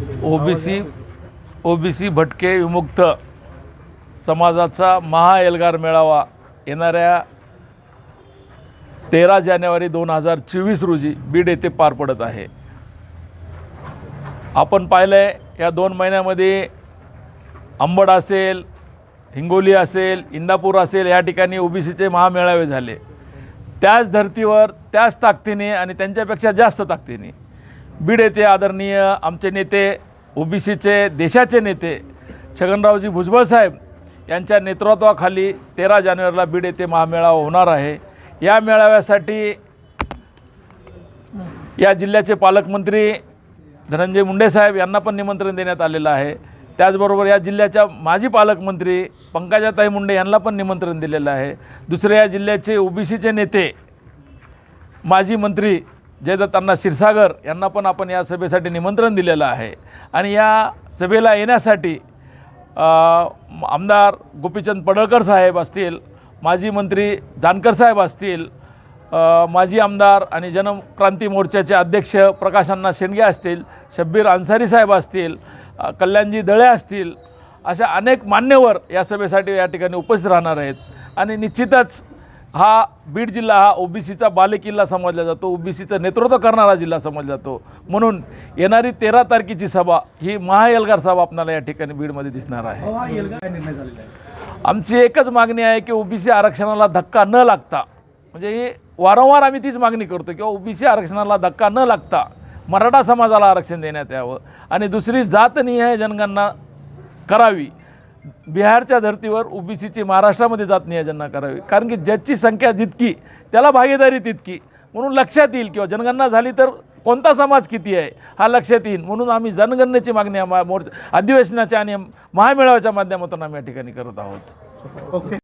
OBC OBC भटके विमुक्त समाजाचा महाएल्गार मेळावा येणाऱ्या तेरा जानेवारी दोन हजार चोवीस रोजी बीड येथे पार पडत आहे. आपण पाहिलं आहे या दोन महिन्यामध्ये अंबड असेल हिंगोली असेल इंदापूर असेल या ठिकाणी ओबीसीचे महामेळावे झाले. त्याच धर्तीवर त्याच ताकदीने आणि त्यांच्यापेक्षा जास्त ताकदीने बीड येथे आदरणीय आमचे नेते ओबीसीचे देशाचे नेते छगनरावजी भुजबळ साहेब यांच्या नेतृत्वाखाली तेरा जानेवारीला बीड येथे महामेळावा होणार आहे. या मेळाव्यासाठी या जिल्ह्याचे पालकमंत्री धनंजय मुंडे साहेब यांना पण निमंत्रण देण्यात आलेलं आहे. त्याचबरोबर या जिल्ह्याच्या माजी पालकमंत्री पंकजाताई मुंडे यांना पण निमंत्रण दिलेलं आहे. दुसरे या जिल्ह्याचे ओबीसीचे नेते माजी मंत्री जयदत्तांना क्षीरसागर यांना पण आपण या सभेसाठी निमंत्रण दिलेलं आहे. आणि या सभेला येण्यासाठी आमदार गोपीचंद पडळकर साहेब असतील माजी मंत्री जानकर साहेब असतील माजी आमदार आणि जनक्रांती मोर्चाचे अध्यक्ष प्रकाशांना शेंडगे असतील शब्बीर अन्सारी साहेब असतील कल्याणजी दळे असतील अशा अनेक मान्यवर या सभेसाठी या ठिकाणी उपस्थित राहणार आहेत. आणि निश्चितच हा बीड जिल्हा हा ओबीसीचा बालेकिल्ला समजला जातो. ओबीसीचं नेतृत्व करणारा जिल्हा समजला जातो. म्हणून येणारी तेरा तारखेची सभा ही महाएल्गार सभा आपल्याला या ठिकाणी बीडमध्ये दिसणार आहे. हा आहे. आमची एकच मागणी आहे की ओबीसी आरक्षणाला धक्का न लागता म्हणजे ही वारंवार आम्ही तीच मागणी करतो किंवा ओबीसी आरक्षणाला धक्का न लागता मराठा समाजाला आरक्षण देण्यात यावं. आणि दुसरी जातनिहाय जनगणना करावी. बिहारच्या धर्तीवर ओबीसीची महाराष्ट्रामध्ये जात नियोजना करावी. कारण की ज्याची संख्या जितकी त्याला भागीदारी तितकी. म्हणून लक्षात येईल किंवा जनगणना झाली तर कोणता समाज किती आहे हा लक्षात येईल. म्हणून आम्ही जनगणनेची मागणी मोर्चा अधिवेशनाच्या आणि महामेळाव्याच्या माध्यमातून आम्ही या ठिकाणी करत आहोत. ओके.